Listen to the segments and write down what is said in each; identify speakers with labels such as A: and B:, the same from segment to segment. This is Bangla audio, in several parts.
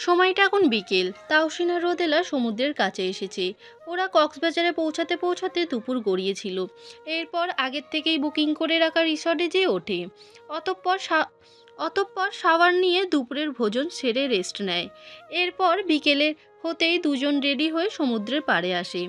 A: সময়টা এখন বিকেল। তাওসিন রোদেলা সমুদ্রের কাছে এসেছে। ওরা কক্সবাজারে পৌঁছাতে পৌঁছাতে দুপুর গড়িয়েছিল। এরপর আগের থেকেই বুকিং করে রাখা রিসর্টে যেয়ে ওঠে। অতঃপর অতঃপর সাওয়ার নিয়ে দুপুরের ভোজন সেরে রেস্ট নেয়। এরপর বিকেলে হতেই দুজন রেডি হয়ে সমুদ্রের পাড়ে আসে।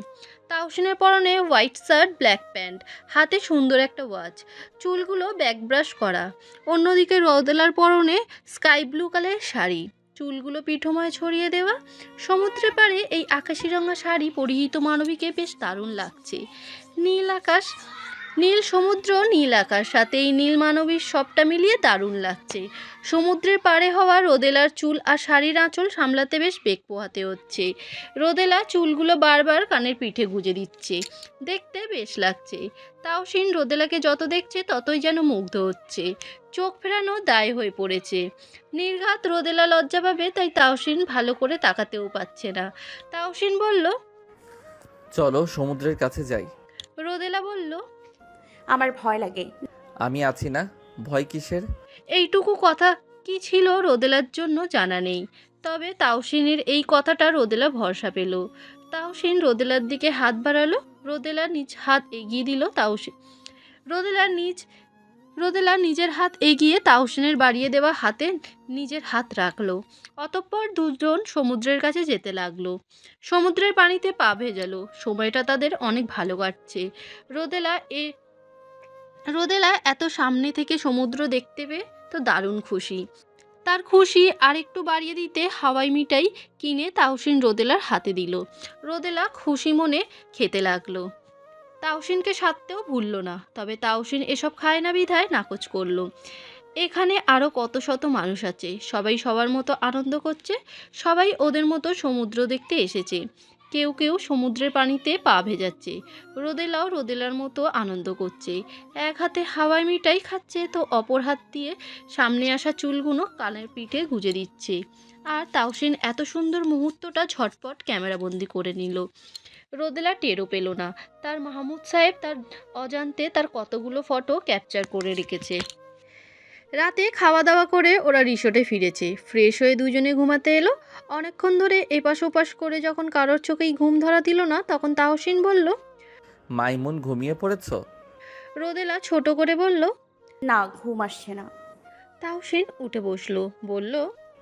A: তাওসিনের পরনে হোয়াইট শার্ট, ব্ল্যাক প্যান্ট, হাতে সুন্দর একটা ওয়াচ, চুলগুলো ব্যাক ব্রাশ করা। অন্যদিকে রোদেলার পরনে স্কাই ব্লু কালারের শাড়ি। চুলগুলো পিঠময় ছড়িয়ে দেওয়া। সমুদ্রে পারে এই আকাশি রঙা শাড়ি পরিহিত মানবীকে বেশ দারুণ লাগছে। নীল আকাশ নীল সমুদ্র নীল আকাশ সাথে এই নীল মানবীর সবটা মিলিয়ে দারুণ লাগছে। সমুদ্রের পাড়ে হওয়া রোদেলার চুল আর শাড়ির আঁচল সামলাতে বেশ বেগ পোহাতে হচ্ছে। রোদেলা চুলগুলো বারবার কানের পিঠে গুজে দিচ্ছে। দেখতে বেশ লাগছে। তাওসিন রোদেলাকে যত দেখছে ততই যেন মুগ্ধ হচ্ছে। চোখ ফেরানো দায় হয়ে পড়েছে। নির্ঘাত রোদেলা লজ্জা পাবে তাই তাওসিন ভালো করে তাকাতেও পাচ্ছে না। তাওসিন বলল
B: চলো সমুদ্রের কাছে যাই।
A: রোদেলা বলল
C: আমার ভয় লাগে।
B: আমি আছি না? ভয় কিসের?
A: এইটুকু কথা কি ছিল রোদেলার জন্য জানা নেই। তবে তাওসিনের এই কথাটা রোদেলা ভরসা পেল। তাওসিন রোদেলার দিকে হাত বাড়ালো রোদেলা নিজ হাত এগিয়ে দিল তাওসিন রোদেলা নিজ রোদেলা নিজের হাত এগিয়ে তাওসিনের বাড়িয়ে দেওয়া হাতে নিজের হাত রাখল। অতঃপর দুজন সমুদ্রের কাছে যেতে লাগল। সমুদ্রের পানিতে পা ভেজালো। সময়টা তাদের অনেক ভালো কাটছে। রোদেলা এ রোদেলা এত সামনে থেকে সমুদ্র দেখতে পেয়ে তো দারুণ খুশি। তার খুশি আর একটু বাড়িয়ে দিতে হাওয়াই মিঠাই কিনে তাওসিন রোদেলার হাতে দিল। রোদেলা খুশি মনে খেতে লাগল। তাওসিনকে সারতেও ভুলল না, তবে তাওসিন এসব খায় না বিধায় নাকচ করল। এখানে আরও কত শত মানুষ আছে, সবাই সবার মতো আনন্দ করছে, সবাই ওদের মতো সমুদ্র দেখতে এসেছে। কেউ কেউ সমুদ্রের পানিতে পা ভেজাচ্ছে। রোদেলাও রোদেলার মতো আনন্দ করছে। এক হাতে হাওয়াই মিঠাই খাচ্ছে তো অপর হাত দিয়ে সামনে আসা চুলগুলো কানের পিঠে গুজে দিচ্ছে। আর তাওসিন এত সুন্দর মুহূর্তটা ঝটপট ক্যামেরাবন্দি করে নিল। রোদেলা টেরও পেল না। তার মাহমুদ সাহেব তার অজান্তে তার কতগুলো ফটো ক্যাপচার করে রেখেছে। রাতে খাওয়া দাওয়া করে ওরা রিসোর্টে ফিরেছে। ফ্রেশ হয়ে দুজনে ঘুমাতে এলো। অনেকক্ষণ ধরে এপাশ ওপাশ করে যখন কারোর চোখেই ঘুম ধরা দিল না তখন তাহসিন বলল
B: মাইমুন ঘুমিয়ে পড়েছ?
A: রোদেলা ছোট করে বলল
C: না ঘুম আসছে না।
A: তাহসিন উঠে বসল। বলল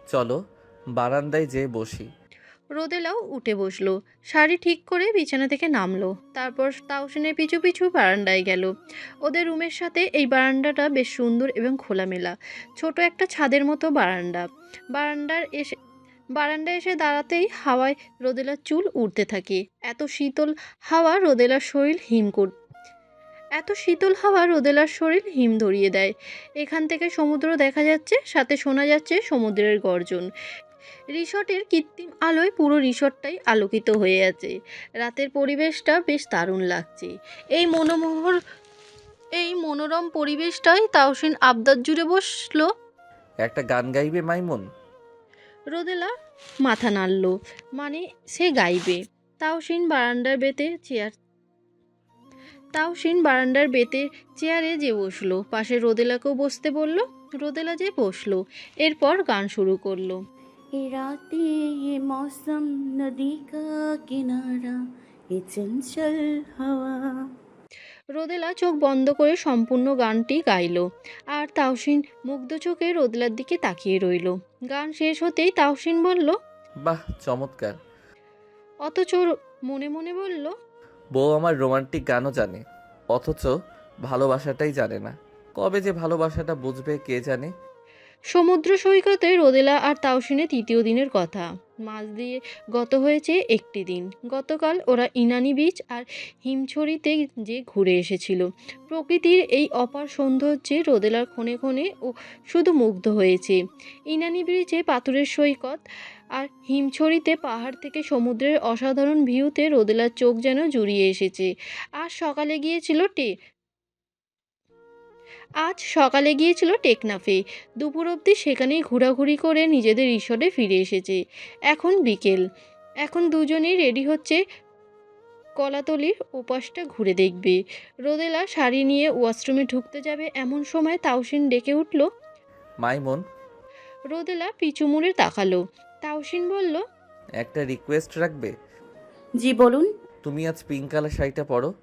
B: চলো বারান্দায় যেয়ে বসি।
A: রোদেলাও উঠে বসল। শাড়ি ঠিক করে বিছানা থেকে নামলো। তারপর তাওসিনের পিছু পিছু বারান্দায় গেল। ওদের রুমের সাথে এই বারান্দাটা বেশ সুন্দর এবং খোলামেলা। ছোট একটা ছাদের মতো বারান্দা। বারান্দার এসে, বারান্দায় এসে দাঁড়াতেই হাওয়ায় রোদেলার চুল উড়তে থাকে। এত শীতল হাওয়া রোদেলার শরীর হিম কর, এত শীতল হাওয়া রোদেলার শরীর হিম ধরিয়ে দেয়। এখান থেকে সমুদ্র দেখা যাচ্ছে, সাথে শোনা যাচ্ছে সমুদ্রের গর্জন। রিসর্টের কৃত্রিম আলোয় পুরো রিসর্টটাই আলোকিত হয়ে আছে। রাতের পরিবেশটা বেশ দারুণ লাগছে। এই মনোমোহর এই মনোরম পরিবেশটাই তাওসিন আবদার জুড়ে বসল।
B: একটা গান গাইবে মাইমুন?
A: রোদেলা মাথা নাড়ল। মানে সে গাইবে। তাওসিন বারান্দার বেতে চেয়ার তাওসিন বারান্দার বেতে চেয়ারে যে বসল। পাশে রোদেলাকেও বসতে বলল। রোদেলা যে বসল এরপর গান শুরু করল।
C: ये रातें ये मौसम नदी का किनारा ये चंचल हवा
A: রোদেলা চোখ বন্ধ করে সম্পূর্ণ গানটি গাইলো আর তাওসিন মুগ্ধ চোখে রোদেলার দিকে তাকিয়ে রইল গান শেষ হতেই তাওসিন বলল
B: বাহ চমৎকার
A: অথচ মনে মনে বলল
B: বউ আমার রোমান্টিক গানও জানে অথচ ভালোবাসাটাই জানে না কবে যে ভালোবাসাটা বুঝবে কে জানে
A: সমুদ্র সৈকতে রোদেলা আর তাওসিনের তৃতীয় দিনের কথা। মাছ দিয়ে গত হয়েছে একটি দিন। গতকাল ওরা ইনানি বিচ আর হিমছড়িতে যে ঘুরে এসেছিল। প্রকৃতির এই অপার সৌন্দর্যে রোদেলার ক্ষণে ক্ষণে ও শুধু মুগ্ধ হয়েছে। ইনানি ব্রিজে পাথরের সৈকত আর হিমছড়িতে পাহাড় থেকে সমুদ্রের অসাধারণ ভিউতে রোদেলার চোখ যেন জুড়িয়ে এসেছে। আর সকালে গিয়েছিল টে আজ সকালে গিয়েছিল টেকনাফে। দুপুর অবধি সেখানেই ঘোরাঘুরি করে নিজেদের রিসর্টে ফিরে এসেছে। এখন বিকেল। এখন দুজনেই রেডি হচ্ছে কলাতলির ওপাশটা ঘুরে দেখবে। রোদেলা শাড়ি নিয়ে ওয়াশরুমে ঢুকতে যাবে এমন সময় তাওসিন ডেকে উঠল।
B: মাইমুন।
A: রোদেলা পিছু মুড়ে তাকালো। তাওসিন বলল
B: একটা রিকোয়েস্ট রাখবে?
C: জি বলুন।
B: তুমি আজ পিঙ্ক কালার শাড়িটা পরো।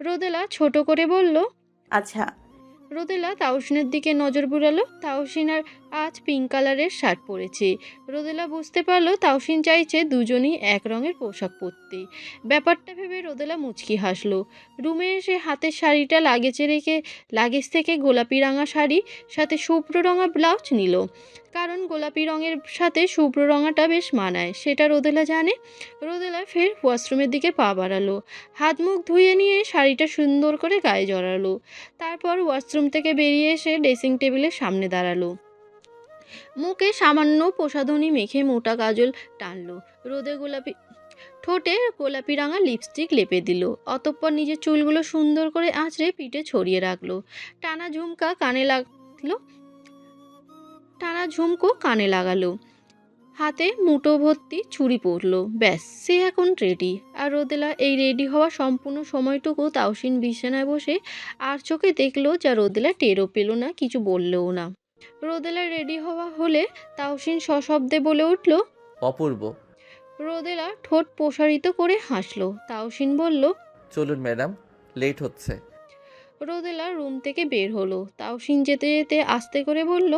A: রোদেলা ছোট করে বলল
C: আচ্ছা।
A: রোদেলা তাওসিনের দিকে নজর বুড়ালো। তাওসিন আর আজ পিঙ্ক কালারের শার্ট পরেছে। রোদেলা বুঝতে পারল তাওসিন চাইছে দুজনই এক রঙের পোশাক পরতে। ব্যাপারটা ভেবে রোদেলা মুচকি হাসলো। রুমে এসে হাতের শাড়িটা লাগেজে রেখে, লাগেজ থেকে গোলাপি রাঙা শাড়ি, সাথে শুভ্র রঙা ব্লাউজ নিল। কারণ গোলাপি রঙের সাথে শুভ্র রঙাটা বেশ মানায়, সেটা রোদেলা জানে। রোদেলা ফের ওয়াশরুমের দিকে পা বাড়ালো। হাত মুখ ধুয়ে নিয়ে শাড়িটা সুন্দর করে গায়ে জড়ালো। তারপর ওয়াশরুম থেকে বেরিয়ে এসে ড্রেসিং টেবিলের সামনে দাঁড়াল। মুখে সামান্য প্রসাধনী মেখে মোটা কাজল টানল। রোদে গোলাপি, ঠোঁটে গোলাপি রাঙা লিপস্টিক লেপে দিল। অতঃপর নিজের চুলগুলো সুন্দর করে আঁচড়ে পিঠে ছড়িয়ে রাখল। টানা ঝুমকা কানে লাগল, টানা ঝুমকো কানে লাগালো। হাতে মুঠো ভর্তি ছুরি পরলো। ব্যাস, সে এখন রেডি আর রোদেলা এই রেডি হওয়া সম্পূর্ণ সময়টুকু তাওসিন বিছানায় বসে আর চোখে দেখল যা রোদেলা টেরও পেল না, কিছু বললেও না। রোদেলা রেডি হওয়া হলে তাওসিন সশব্দে বলে উঠল
B: অপূর্ব।
A: রোদেলা ঠোঁট প্রসারিত করে হাসলো। তাওসিন বলল
B: চলুন ম্যাডাম লেট হচ্ছে।
A: রোদেলা রুম থেকে বের হলো। তাওসিন যেতে যেতে আস্তে করে বলল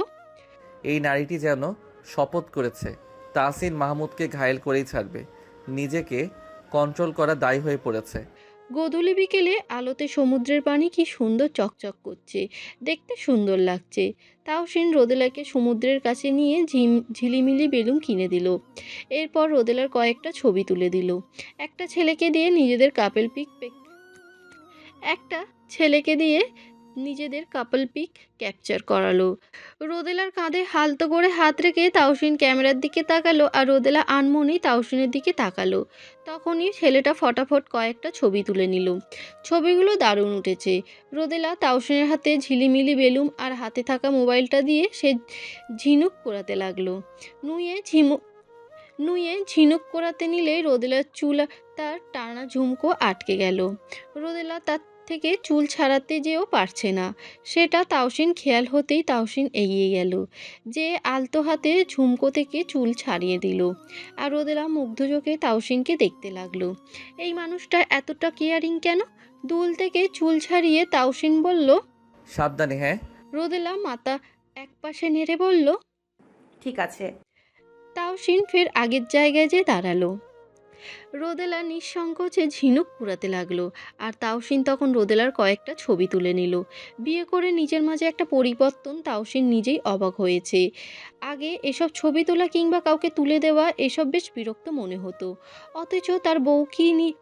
B: এই নারীটি যেন শপথ করেছে। তাসিন মাহমুদকে ঘায়েল করেই ছাড়বে। নিজেকে কন্ট্রোল করা দায়ী হয়ে পড়েছে।
A: গোধূলি বিকেলে আলোতে সমুদ্রের পানি কি সুন্দর চকচক করছে, দেখতে সুন্দর লাগছে। তাও তাওসিন রোদেলাকে সমুদ্রের কাছে নিয়ে ঝিম, ঝিলিমিলি বেলুন কিনে দিল। এরপর রোদেলার কয়েকটা ছবি তুলে দিল। একটা ছেলেকে দিয়ে নিজেদের কাপেল পিক, একটা ছেলেকে দিয়ে নিজেদের কাপল পিক ক্যাপচার করালো। রোদেলার কাঁধে হালতো করে হাত রেখে তাওসিন ক্যামেরার দিকে তাকালো আর রোদেলা আনমনি তাওসিনের দিকে তাকালো। তখনই ছেলেটা ফটাফট কয়েকটা ছবি তুলে নিল। ছবিগুলো দারুণ উঠেছে। রোদেলা তাওসিনের হাতে ঝিলিমিলি বেলুম আর হাতে থাকা মোবাইলটা দিয়ে সে ঝিনুক করাতে লাগল। নুয়ে ঝিমু, নুয়ে ঝিনুক করাতে নিলে রোদেলার চুল তার টানা ঝুমকো আটকে গেল। রোদেলা তার থেকে চুল ছাড়াতে যেও পারছে না। সেটা তাওসিন খেয়াল হতেই তাওসিন এগিয়ে গেল যে আলতো হাতে ঝুমকো থেকে চুল ছাড়িয়ে দিল আর রোদেলা মুগ্ধ চোখে তাওসিনকে দেখতে লাগল। এই মানুষটা এতটা কেয়ারিং কেন? দুল থেকে চুল ছাড়িয়ে তাওসিন বলল
B: সাবধানে হ্যাঁ?
A: রোদেলা মাথা একপাশে নেড়ে বলল
C: ঠিক আছে।
A: তাওসিন ফের আগের জায়গায় যে দাঁড়াল। রোদেলা নিঃসংকোচে ঝিনুক কুড়াতে লাগল, আর তাওসিন তখন রোদেলার কয়েকটা ছবি তুলে নিল। বিয়ে করে নিজের মাঝে একটা পরিবর্তন তাওসিন নিজেই অবাক হয়েছে। আগে এসব ছবি তোলা কিংবা কাউকে তুলে দেওয়া, এসব বেশ বিরক্ত মনে হতো। অথচ তার বউ কি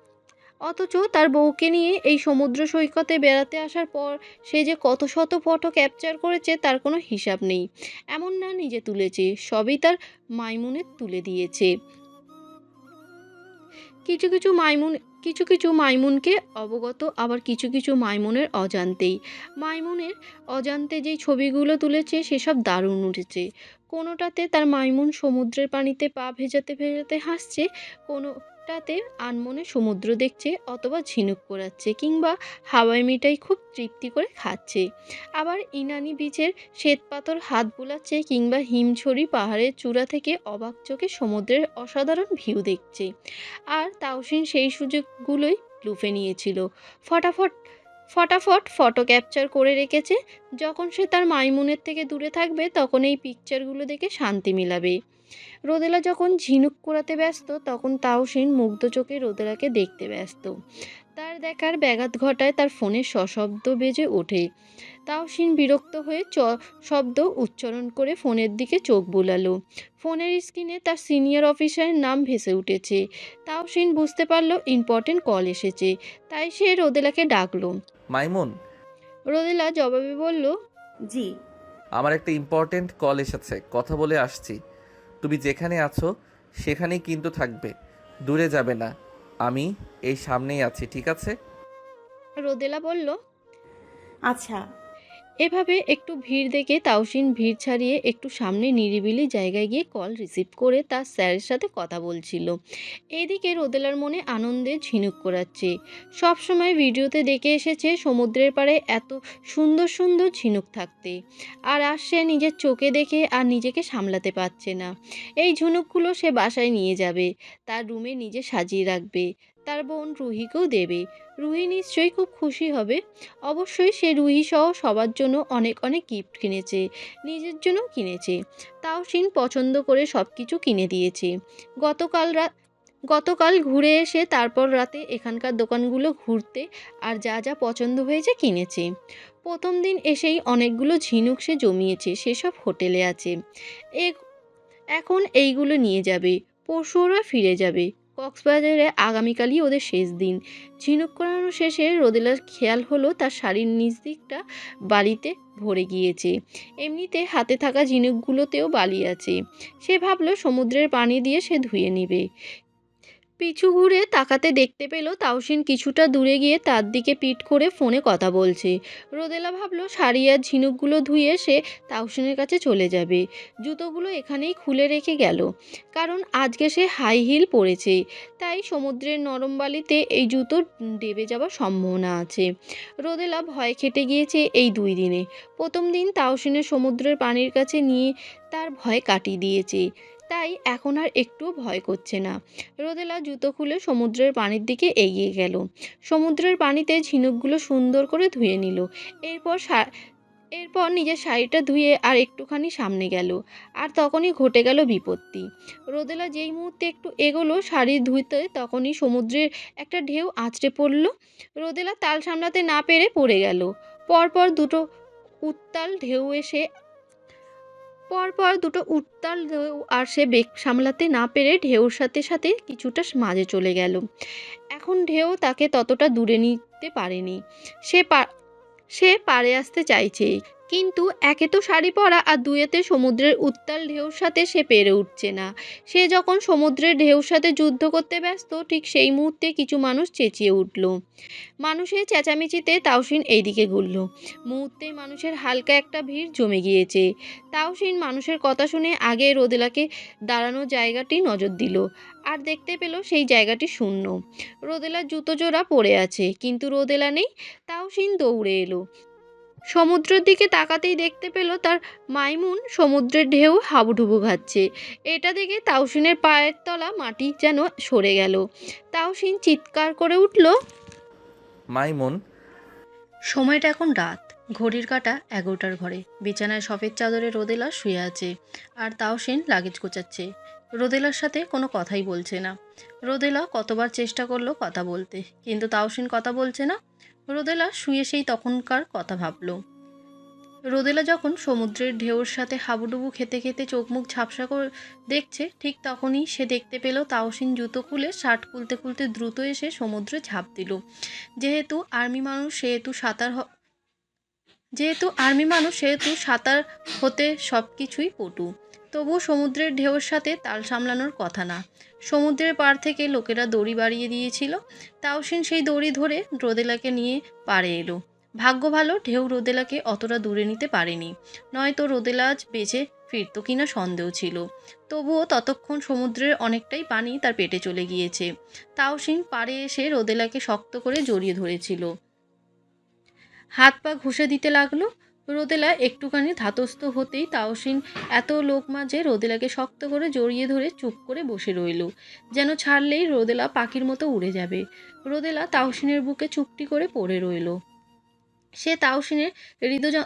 A: অথচ তার বউকে নিয়ে এই সমুদ্র সৈকতে বেড়াতে আসার পর সে যে কত শত ফটো ক্যাপচার করেছে তার কোনো হিসাব নেই। এমন না নিজে তুলেছে, সবই তার মাইমুনের তুলে দিয়েছে। কিছু কিছু মাইমুন, কিছু কিছু মাইমুনকে অবগত, আবার কিছু কিছু মাইমুনের অজান্তেই। মাইমুনের অজান্তে যেই ছবিগুলো তুলেছে, সেসব দারুণ উঠেছে। কোনোটাতে তার মাইমুন সমুদ্রের পানিতে পা ভেজাতে ভেজাতে হাসছে কোনোটাতে আনমনে সমুদ্র দেখছে অথবা ঝিনুক পোড়াচ্ছে কিংবা হাওয়াই মিঠাই খুব তৃপ্তি করে খাচ্ছে। আবার ইনানি বিচের শ্বেতপাথর হাত বুলাচ্ছে কিংবা হিমছড়ি পাহাড়ের চূড়া থেকে অবাক চোখে সমুদ্রের অসাধারণ ভিউ দেখছে। আর তাওসিন সেই সুযোগগুলোই লুফে নিয়েছিল। ফটাফট ফটাফট ফটো ক্যাপচার করে রেখেছে। যখন সে তার মাইমুনের থেকে দূরে থাকবে তখন এই পিকচারগুলো দেখে শান্তি মিলাবে। রোদেলা যখন ঝিনুক কুড়াতে ব্যস্ত তখন তাওসিন মুগ্ধ চোখে রোদেলাকে দেখতে ব্যস্ত। তার দেখার ব্যাঘাত ঘটায় তার ফোনে সশব্দ বেজে ওঠে তাওসিন বিরক্ত হয়ে চ শব্দ উচ্চারণ করে ফোনের দিকে চোখ বুলালো। ফোনের স্ক্রিনে তার সিনিয়র অফিসারের নাম ভেসে উঠেছে। তাওসিন বুঝতে পারল ইম্পর্টেন্ট কল এসেছে তাই সে রোদেলাকে ডাকলো।
B: মাইমুন?
A: রোদেলা জবাবে বলল
C: জি।
B: আমার একটা ইম্পর্ট্যান্ট কল এসেছে কথা বলে আসছি। তুমি যেখানে আছো সেখানেই কিন্তু থাকবে। দূরে যাবে না। আমি এই সামনেই আছি ঠিক আছে?
A: রোদেলা বলল
C: আচ্ছা।
A: এভাবে একটু ভিড় দেখে তাওসিন ভিড় ছাড়িয়ে একটু সামনে নিরিবিলি জায়গায় গিয়ে কল রিসিভ করে তার স্যারের সাথে কথা বলছিল। এদিকে রোদেলার মনে আনন্দে ঝিনুক করাচ্ছে। সবসময় ভিডিওতে দেখে এসেছে সমুদ্রের পাড়ে এত সুন্দর সুন্দর ঝিনুক থাকতে। আর আর সে নিজের চোখে দেখে আর নিজেকে সামলাতে পারছে না। এই ঝিনুকগুলো সে বাসায় নিয়ে যাবে, তার রুমে নিজে সাজিয়ে রাখবে। তার বোন রুহিকেও দেবে। রুহি নিশ্চয়ই খুব খুশি হবে। অবশ্যই সে রুহি সহ সবার জন্য অনেক অনেক গিফট কিনেছে, নিজের জন্য কিনেছে। তাও সিন পছন্দ করে সব কিছু কিনে দিয়েছে। গতকাল রাত গতকাল ঘুরে এসে তারপর রাতে এখানকার দোকানগুলো ঘুরতে আর যা যা পছন্দ হয়েছে কিনেছে। প্রথম দিন এসেই অনেকগুলো ঝিনুক সে জমিয়েছে, সেসব হোটেলে আছে। এখন এইগুলো নিয়ে যাবে পরশু ওরা ফিরে যাবে। কক্সবাজারে আগামীকালই ওদের শেষ দিন। ঝিনুক করানো শেষে রোদেলার খেয়াল হলো তার শাড়ির নিজ দিকটা বালিতে ভরে গিয়েছে। এমনিতে হাতে থাকা ঝিনুকগুলোতেও বালি আছে। সে ভাবলো সমুদ্রের পানি দিয়ে সে ধুয়ে নেবে। পিছু ঘুরে তাকাতে দেখতে পেল তাওসিন কিছুটা দূরে গিয়ে তার দিকে পিঠ করে ফোনে কথা বলছে। রোদেলা ভাবলো, শাড়ি আর ঝিনুকগুলো ধুয়ে সে তাওসিনের কাছে চলে যাবে। জুতোগুলো এখানেই খুলে রেখে গেল। কারণ আজকে সে হাই হিল পরেছে। তাই সমুদ্রের নরম বালিতে এই জুতো ডেবে যাওয়ার সম্ভাবনা আছে। রোদেলা ভয় খেটে গিয়েছে এই দুই দিনে। প্রথম দিন তাওসিনের সমুদ্রের পানির কাছে নিয়ে তার ভয় কাটিয়ে দিয়েছে। তাই এখন আর একটুও ভয় করছে না। রোদেলা জুতো খুলে সমুদ্রের পানির দিকে এগিয়ে গেল। সমুদ্রের পানিতে ঝিনুকগুলো সুন্দর করে ধুয়ে নিল। এরপর এরপর নিজের শাড়িটা ধুয়ে আর একটুখানি সামনে গেল। আর তখনই ঘটে গেল বিপত্তি। রোদেলা যেই মুহূর্তে একটু এগোলো শাড়ি ধুইতে, তখনই সমুদ্রের একটা ঢেউ আঁচড়ে পড়ল। রোদেলা তাল সামলাতে না পেরে পড়ে গেল। পরপর দুটো উত্তাল ঢেউ এসে পরপর দুটো উত্তাল ঢেউ আর সে বেগ সামলাতে না পেরে ঢেউর সাথে সাথে কিছুটা মাঝে চলে গেল। এখন ঢেউ তাকে ততটা দূরে নিতে পারেনি। সে পা সে পারে আসতে চাইছে কিন্তু একে তো শাড়ি পরা আর দুয়েতে সমুদ্রের উত্তাল ঢেউর সাথে সে পেরে উঠছে না। সে যখন সমুদ্রের ঢেউর সাথে যুদ্ধ করতে ব্যস্ত, ঠিক সেই মুহূর্তে কিছু মানুষ চেঁচিয়ে উঠল। মানুষের চেঁচামেচিতে তাওসিন এইদিকে ঘুরল। মুহূর্তেই মানুষের হালকা একটা ভিড় জমে গিয়েছে। তাওসিন মানুষের কথা শুনে আগে রোদেলাকে দাঁড়ানোর জায়গাটি নজর দিল আর দেখতে পেল সেই জায়গাটি শূন্য। রোদেলার জুতো জোড়া পড়ে আছে, কিন্তু রোদেলা নেই। তাওসিন দৌড়ে এলো। সমুদ্রের দিকে তাকাতেই দেখতে পেল তার মাইমুন সমুদ্রের ঢেউ হাবুডুবু খাচ্ছে। এটা দেখে তাওসিনের পায়ের তলা মাটি যেন সরে গেল। তাওসিন চিৎকার করে উঠল
B: মাইমুন।
A: সময়টা এখন রাত। ঘড়ির কাঁটা এগারোটার ঘরে। বিছানায় সফেদ চাদরে রোদেলা শুয়ে আছে। আর তাওসিন লাগেজ গোছাচ্ছে। রোদেলার সাথে কোনো কথাই বলছে না। রোদেলা কতবার চেষ্টা করল কথা বলতে কিন্তু তাওসিন কথা বলছে না। রোদেলা শুয়ে সেই তখনকার কথা ভাবল। রোদেলা যখন সমুদ্রের ঢেউর সাথে হাবুডুবু খেতে খেতে চোখ মুখ ঝাপসা করে দেখছে, ঠিক তখনই সে দেখতে পেল তাওসিন জুতো খুলে শার্ট খুলতে খুলতে দ্রুত এসে সমুদ্রে ঝাঁপ দিল। যেহেতু আর্মি মানুষ, সেহেতু সাঁতার যেহেতু আর্মি মানুষ, সেহেতু সাঁতার হতে সব কিছুই পটু। তবু সমুদ্রের ঢেউর সাথে তাল সামলানোর কথা না। সমুদ্রের পাড় থেকে লোকেরা দড়ি বাড়িয়ে দিয়েছিল। তাওসিন সেই দড়ি ধরে রোদেলাকে নিয়ে পাড়ে এলো। ভাগ্য ভালো, ঢেউ রোদেলাকে অতটা দূরে নিতে পারেনি। নয়তো রোদেলা আজ বেঁচে ফিরতো কিনা সন্দেহ ছিল। তবুও ততক্ষণ সমুদ্রের অনেকটাই পানি তার পেটে চলে গিয়েছে। তাওসিন পাড়ে এসে রোদেলাকে শক্ত করে জড়িয়ে ধরেছিল। হাত পা ঘুষে দিতে লাগল। রোদেলা একটুখানি ধাতস্থ হতেই তাওসিন এত লোক মাঝে রোদেলাকে শক্ত করে জড়িয়ে ধরে চুপ করে বসে রইল। যেন ছাড়লেই রোদেলা পাখির মতো উড়ে যাবে। রোদেলা তাওসিনের বুকে চুপটি করে পড়ে রইল। সে তাওসিনের হৃদয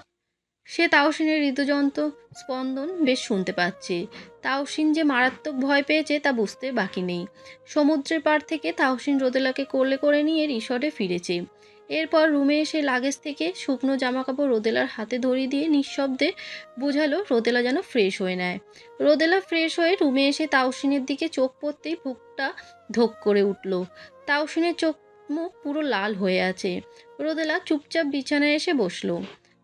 A: সে তাওসিনের হৃদযন্ত্র স্পন্দন বেশ শুনতে পাচ্ছে। তাওসিন যে মারাত্মক ভয় পেয়েছে তা বুঝতে বাকি নেই। সমুদ্রের পাড় থেকে তাওসিন রোদেলাকে কোলে করে নিয়ে রিসর্টে ফিরেছে। এরপর রুমে এসে লাগেজ থেকে শুকনো জামাকাপড় রোদেলার হাতে ধরিয়ে দিয়ে নিঃশব্দে বোঝালো, রোদেলা যেন ফ্রেশ হয়ে নেয়। রোদেলা ফ্রেশ হয়ে রুমে এসে তাওসিনের দিকে চোখ পড়তেই বুকটা ধোক করে উঠল। তাওসিনের চোখ মুখ পুরো লাল হয়ে আছে। রোদেলা চুপচাপ বিছানায় এসে বসল।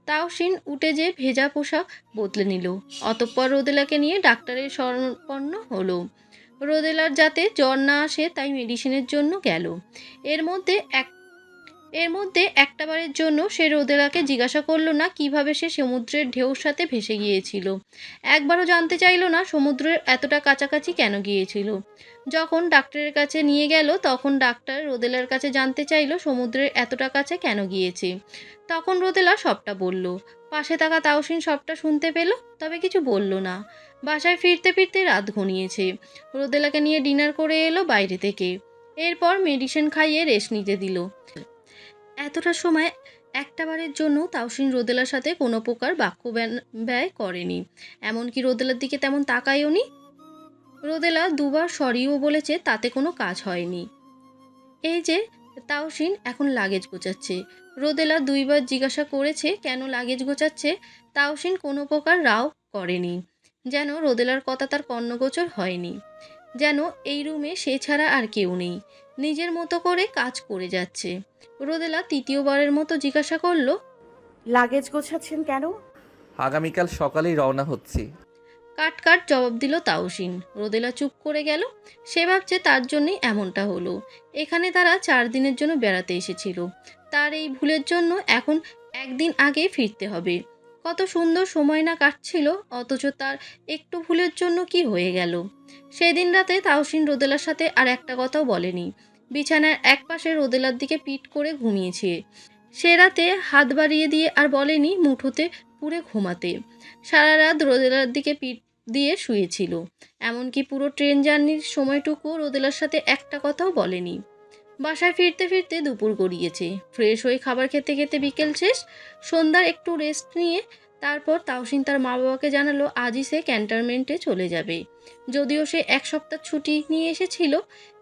A: তাওসিন উঠে যে ভেজা পোশাক বদলে নিল। অতঃপর রোদেলাকে নিয়ে ডাক্তারের শরণাপন্ন হলো। রোদেলার যাতে জ্বর না আসে, তাই মেডিসিনের জন্য গেল। এর মধ্যে এক এর মধ্যে একটাবারের জন্য সে রোদেলাকে জিজ্ঞাসা করল না কীভাবে সে সমুদ্রের ঢেউর সাথে ভেসে গিয়েছিল। একবারও জানতে চাইলো না সমুদ্রের এতটা কাছাকাছি কেন গিয়েছিল। যখন ডাক্তারের কাছে নিয়ে গেল, তখন ডাক্তার রোদেলার কাছে জানতে চাইলো সমুদ্রের এতটা কাছে কেন গিয়েছে। তখন রোদেলা সবটা বলল। পাশে থাকা তাওসিন সবটা শুনতে পেল, তবে কিছু বলল না। বাসায় ফিরতে ফিরতে রাত ঘনিয়েছে। রোদেলাকে নিয়ে ডিনার করে এলো বাইরে থেকে। এরপর মেডিসিন খাইয়ে রেস্ট নিতে দিল। এতটা সময় একটাবারের জন্য তাওসিন রোদেলার সাথে কোনো প্রকার বাক্য ব্যয়- করেনি। এমনকি রোদেলার দিকে তেমন তাকায়ও নি রোদেলা দুবার সরিও বলেছে তাতে কোনো কাজ হয়নি। এই যে তাওসিন এখন লাগেজ গোছাচ্ছে। রোদেলা দুইবার জিজ্ঞাসা করেছে কেন লাগেজ গোছাচ্ছে, তাওসিন কোনো প্রকার রাও করেনি। যেন রোদেলার কথা তার কর্ণগোচর হয়নি। যেন এই রুমে সে ছাড়া আর কেউ নেই। নিজের মতো করে কাজ করে যাচ্ছে। রোদেলা তৃতীয়বারের মতো জিজ্ঞাসা করল
C: লাগেজ গোছাচ্ছেন কেন?
B: আগামীকাল সকালেই রওনা হচ্ছি।
A: কাট কাট জবাব দিল তাওসিন রোদেলা চুপ করে গেল। সে ভাবছে তার জন্যই এমনটা হলো। এখানে তারা চার দিনের জন্য বেড়াতে এসেছিল। তার এই ভুলের জন্য এখন একদিন আগে ফিরতে হবে। কত সুন্দর সময় না কাটছিল অথচ তার একটু ভুলের জন্য কি হয়ে গেল? সেদিন রাতে তাওসিন রোদেলার সাথে আর একটা কথাও বলেনি। বিছানার এক পাশে রোদেলার দিকে পিট করে ঘুমিয়েছে। সে রাতে হাত বাড়িয়ে দিয়ে আর বলেনি মুঠোতে পুরে ঘুমাতে। সারা রাত রোদেলার দিকে পিঠ দিয়ে শুয়েছিল। এমনকি পুরো ট্রেন জার্নির সময়টুকু রোদেলার সাথে একটা কথাও বলেনি। বাসায় ফিরতে ফিরতে দুপুর গড়িয়েছে। ফ্রেশ হয়ে খাবার খেতে খেতে বিকেল শেষ। সন্ধ্যার একটু রেস্ট নিয়ে তারপর তাওসিন তার মা বাবাকে জানালো, আজই সে ক্যান্টনমেন্টে চলে যাবে। যদিও সে এক সপ্তাহ ছুটি নিয়ে এসেছিল,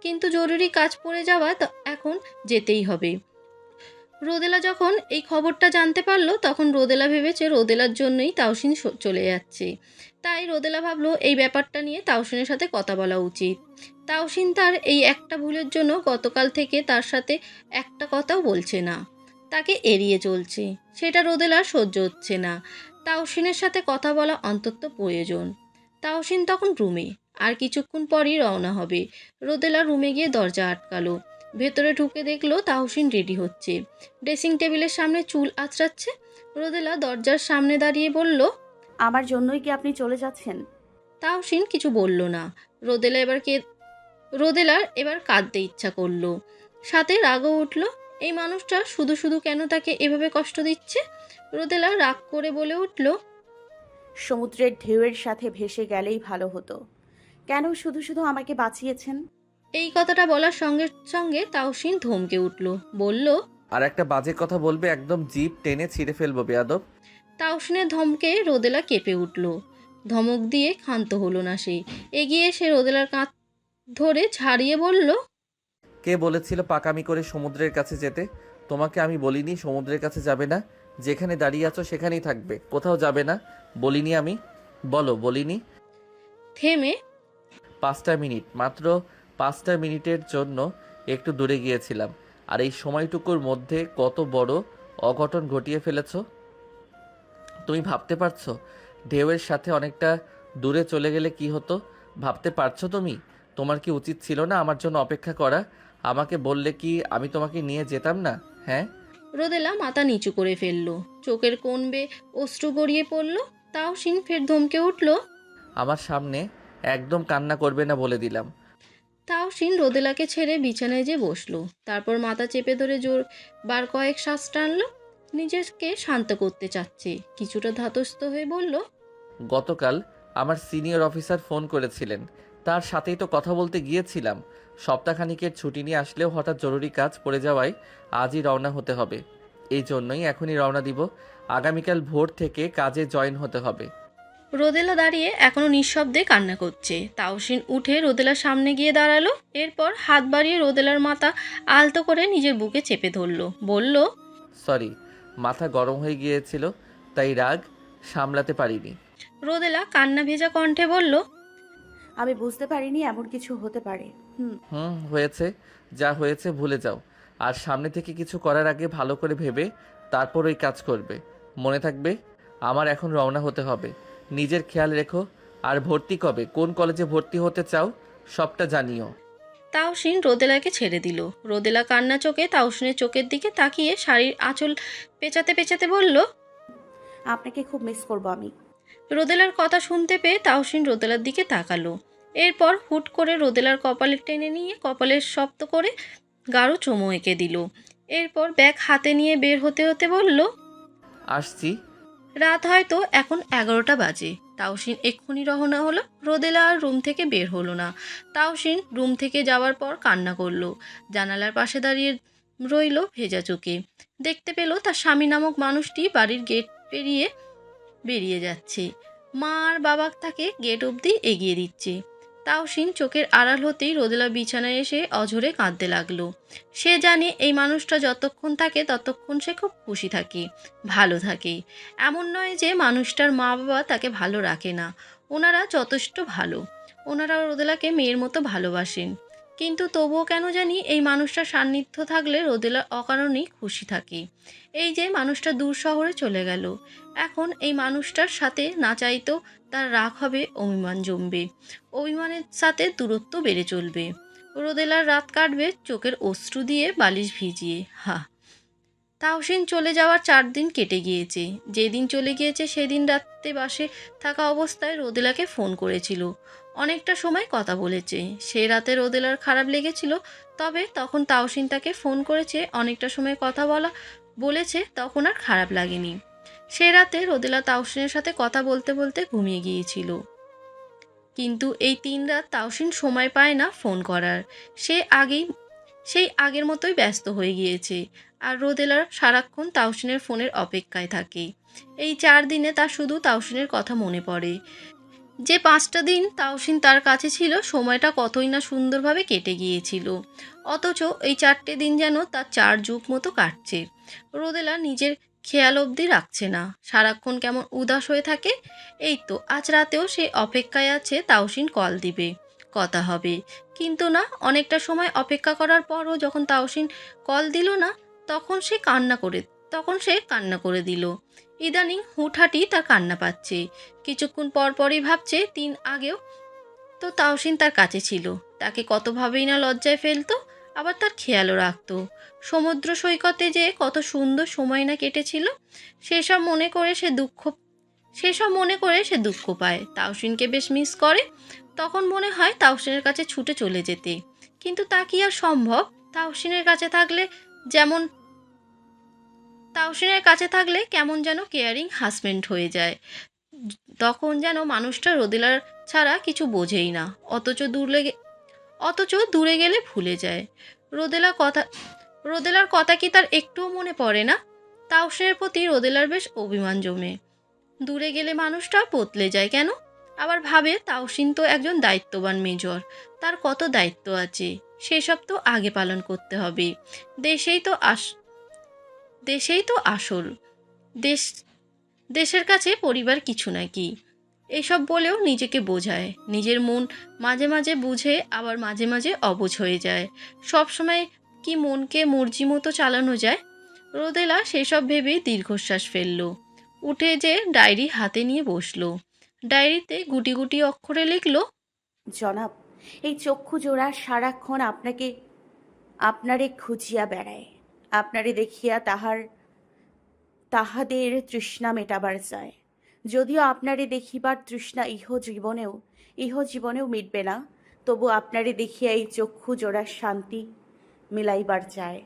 A: কিন্তু জরুরি কাজ পড়ে যাওয়া এখন যেতেই হবে। রোদেলা যখন এই খবরটা জানতে পারল, তখন রোদেলা ভেবেছে রোদেলার জন্যই তাওসিন চলে যাচ্ছে। তাই রোদেলা ভাবলো, এই ব্যাপারটা নিয়ে তাওসিনের সাথে কথা বলা উচিত। তাওসিন তার এই একটা ভুলের জন্য গতকাল থেকে তার সাথে একটা কথাও বলছে না। তাকে এড়িয়ে চলছে। সেটা রোদেলার সহ্য হচ্ছে না। তাওসিনের সাথে কথা বলা অন্তত প্রয়োজন। তাওসিন তখন রুমে। আর কিছুক্ষণ পরই রওনা হবে। রোদেলা রুমে গিয়ে দরজা আটকালো। ভেতরে ঢুকে দেখল তাওসিন রেডি হচ্ছে। ড্রেসিং টেবিলের সামনে চুল আঁচড়াচ্ছে। রোদেলা দরজার সামনে দাঁড়িয়ে বলল
C: আমার জন্যই কি আপনি চলে যাচ্ছেন?
A: তাওসিন কিছু বলল না। রোদেলা এবার কে রোদেলার এবার কাঁদতে ইচ্ছা করল। সাথে রাগও উঠল। এই মানুষটা শুধু শুধু কেন তাকে এভাবে কষ্ট দিচ্ছে? রোদেলা রাগ করে বলে উঠল
C: সমুদ্রের ঢেউয়ের সাথে ভেসে গেলেই ভালো হতো। কেন শুধু শুধু আমাকে বাঁচিয়েছেন?
A: এই কথাটা বলার সঙ্গে সঙ্গে তাওসিন ধমকে উঠল বলল
B: আর একটা বাজে কথা বলবে একদম জিপ টেনে ছিঁড়ে ফেলব বেয়াদব।
A: তাওসিনের ধমকে রোদেলা কেঁপে উঠল। ধমক দিয়ে ক্ষান্ত হলো না সে। এগিয়ে এসে রোদেলার কাঁধ ধরে ছাড়িয়ে বলল
B: কে বলেছিল পাকামি করে সমুদ্রের কাছে যেতে? তোমাকে আমি বলিনি সমুদ্রের কাছে যাবে না। যেখানে দাঁড়িয়ে আছো সেখানেই থাকবে। কোথাও যাবে না। বলিনি আমি। বলো বলিনি।
A: থেমে।
B: পাঁচটা মিনিট। মাত্র পাঁচটা মিনিটের জন্য একটু দূরে গিয়েছিলাম। আর এই সময়টুকুর মধ্যে কত বড় অঘটন ঘটিয়ে ফেলেছ? তুমি ভাবতে পারছ? ঢেউয়ের সাথে অনেকটা দূরে চলে গেলে কি হতো? ভাবতে পারছ তুমি? তোমার কি উচিত ছিল না আমার জন্য অপেক্ষা করা? আমাকে বললে কি আমি তোমাকে নিয়ে যেতাম না? হ্যাঁ?
A: রোদেলা মাথা নিচু করে ফেলল। চোখের কোণ বেয়ে অশ্রু গড়িয়ে পড়ল তাও সিন ফের ধমকে উঠল।
B: আমার সামনে একদম কান্না করবে না বলে দিলাম।
A: তাও সিন রোদেলাকে ছেড়ে বিছানায় যে বসল। তারপর মাথা চেপে ধরে জোর বার কয়েক শ্বাস টানলো। নিজেকে শান্ত করতে চাচ্ছে। কিছুটা ধাতস্থ হয়ে বলল
B: গতকাল আমার সিনিয়র অফিসার ফোন করেছিলেন। তার সাথেই তো কথা বলতে গিয়েছিলাম। সপ্তাহখানিকের ছুটি নিয়ে আসলেও হঠাৎ জরুরি কাজ পড়ে যাওয়ায় আজই রওনা হতে হবে। এই জন্যই এখনই রওনা দিব। আগামীকাল ভোর থেকে কাজে জয়েন হতে হবে।
A: রোদেলা দাঁড়িয়ে এখনও নিঃশব্দে কান্না করছে। তাওসিন উঠে রোদেলার সামনে গিয়ে দাঁড়াল। এরপর হাত বাড়িয়ে রোদেলার মাথা আলতো করে নিজের বুকে চেপে ধরলো। বলল
B: সরি মাথা গরম হয়ে গিয়েছিল তাই রাগ সামলাতে পারিনি।
A: রোদেলা কান্না ভেজা কণ্ঠে বলল
C: আমি বুঝতে পারিনি এমন কিছু হতে পারে। হুম
B: হুম হয়েছে। যা হয়েছে ভুলে যাও। আর সামনে থেকে কিছু করার আগে ভালো করে ভেবে তারপর ওই কাজ করবে। মনে থাকবে আমার এখন রওনা হতে হবে। নিজের খেয়াল রেখো। আর ভর্তি কবে? কোন কলেজে ভর্তি হতে চাও? সবটা জানিও।
A: তাওসিন রোদেলাকে ছেড়ে দিল। রোদেলা কান্না চোখে তাওসিনের চোখের দিকে তাকিয়ে শাড়ির আঁচল পেঁচাতে পেঁচাতে বলল
C: আপনাকে খুব মিস করব আমি।
A: রোদেলার কথা শুনতে পেয়ে তাওসিন রোদেলার দিকে তাকালো। এরপর হুট করে রোদেলার কপালে টেনে নিয়ে কপালের শব্দ করে গাঢ় চুমু এঁকে দিল। এরপর ব্যাগ হাতে নিয়ে বের হতে হতে বলল
B: আসছি।
A: রাত হয়তো এখন এগারোটা বাজে। তাওসিন এক্ষুনি রওনা হলো। রোদেলা আর রুম থেকে বের হলো না। তাওসিন রুম থেকে যাওয়ার পর কান্না করল। জানালার পাশে দাঁড়িয়ে রইল ভেজা চোখে। দেখতে পেল তার স্বামী নামক মানুষটি বাড়ির গেট পেরিয়ে বেরিয়ে যাচ্ছে। মা আর বাবা তাকে গেট অবধি এগিয়ে দিচ্ছে। তাওসিন চোখের আড়াল হতেই রোদেলা বিছানায় এসে অঝরে কাঁদতে লাগল। সে জানে এই মানুষটা যতক্ষণ থাকে ততক্ষণ সে খুব খুশি থাকে, ভালো থাকে। এমন নয় যে মানুষটার মা বাবা তাকে ভালো রাখে না। ওনারা যথেষ্ট ভালো। ওনারা রোদেলাকে মেয়ের মতো ভালোবাসেন। কিন্তু তবুও কেন জানি এই মানুষটার সান্নিধ্য থাকলে রোদেলা অকারণেই খুশি থাকে। এই যে মানুষটা দূর শহরে চলে গেল। এখন এই মানুষটার সাথে না চাইতেও তার রাগ হবে অভিমান জমবে। অভিমানের সাথে দূরত্ব বেড়ে চলবে। রোদেলার রাত কাটবে চোখের অশ্রু দিয়ে বালিশ ভিজিয়ে। হা তাওসিন চলে যাওয়ার চার দিন কেটে গিয়েছে। যেদিন চলে গিয়েছে সেদিন রাত্রে বাসে থাকা অবস্থায় রোদেলাকে ফোন করেছিল। অনেকটা সময় কথা বলেছে। সে রাতে রোদেলার খারাপ লেগেছিল, তবে তখন তাওসিন তাকে ফোন করেছে, অনেকটা সময় কথা বলা, বলেছে তখন আর খারাপ লাগেনি। সে রাতে রোদেলা তাওসিনের সাথে কথা বলতে বলতে ঘুমিয়ে গিয়েছিল। কিন্তু এই তিন রাত তাওসিন সময় পায় না ফোন করার। সে আগেই, সেই আগের মতোই ব্যস্ত হয়ে গিয়েছে আর রোদেলার সারাক্ষণ তাওসিনের ফোনের অপেক্ষায় থাকে। এই চার দিনে তার শুধু তাওসিনের কথা মনে পড়ে। যে পাঁচটা দিন তাওসিন তার কাছে ছিল, সময়টা কতই না সুন্দরভাবে কেটে গিয়েছিল। অথচ এই চারটে দিন যেন তার চার যুগ মতো কাটছে। রোদেলা নিজের খেয়াল অবধি রাখছে না। সারাক্ষণ কেমন উদাস হয়ে থাকে, এই তো আজ রাতেও সে অপেক্ষায় আছে তাওসিন কল দিবে, কথা হবে। কিন্তু না, অনেকটা সময় অপেক্ষা করার পরও যখন তাওসিন কল দিল না, তখন সে কান্না করে, তখন সে কান্না করে দিল। ইদানিং হুটহাটি তার কান্না পাচ্ছে। কিছুক্ষণ পর পরই ভাবছে, তিন আগেও তো তাওসিন তার কাছে ছিল। তাকে কতভাবেই না লজ্জায় ফেলতো, আবার তার খেয়ালও রাখত। সমুদ্র সৈকতে যে কত সুন্দর সময় না কেটেছিল, সেসব মনে করে সে দুঃখ, সেসব মনে করে সে দুঃখ পায়। তাওসিনকে বেশ মিস করে, তখন মনে হয় তাওসিনের কাছে ছুটে চলে যেতে। কিন্তু তা কি আর সম্ভব? তাওসিনের কাছে থাকলে যেমন তাওসিনের কাছে থাকলে কেমন যেন কেয়ারিং হাজবেন্ড হয়ে যায়। তখন যেন মানুষটা রোদেলার ছাড়া কিছু বোঝেই না। অথচ দূরে গে- অথচ দূরে গেলে ভুলে যায়। রোদেলা কথা রোদেলার কথা কি তার একটুও মনে পড়ে না? তাওসিনের প্রতি রোদেলার বেশ অভিমান জমে। দূরে গেলে মানুষটা বদলে যায় কেন? আবার ভাবে তাওসিন তো একজন দায়িত্ববান মেজর। তার কত দায়িত্ব আছে? সেসব তো আগে পালন করতে হবে। দেশেই তো আস দেশেই তো আসল। দেশ, দেশের কাছে পরিবার কিছু নাকি এসব বলেও নিজেকে বোঝায়। নিজের মন মাঝে মাঝে বুঝে, আবার মাঝে মাঝে অবুঝ হয়ে যায়। সব সময় কি মনকে মর্জি মতো চালানো যায়? রোদেলা সেসব ভেবেই দীর্ঘশ্বাস ফেলল। উঠে যে ডায়েরি হাতে নিয়ে বসল। ডায়েরিতে গুটি গুটি অক্ষরে লিখল,
C: জনাব, এই চক্ষু জোড়া সারাক্ষণ আপনাকে, আপনারে খুঁজিয়া বেড়ায়। আপনারে দেখিয়া তাহার, তাহাদের তৃষ্ণা মেটাবার চায়। যদিও আপনারে দেখিবার তৃষ্ণা ইহ জীবনেও ইহ জীবনেও মিটবে না, তবু আপনারে দেখিয়া এই চক্ষু জোড়ার শান্তি মিলাইবার চায়।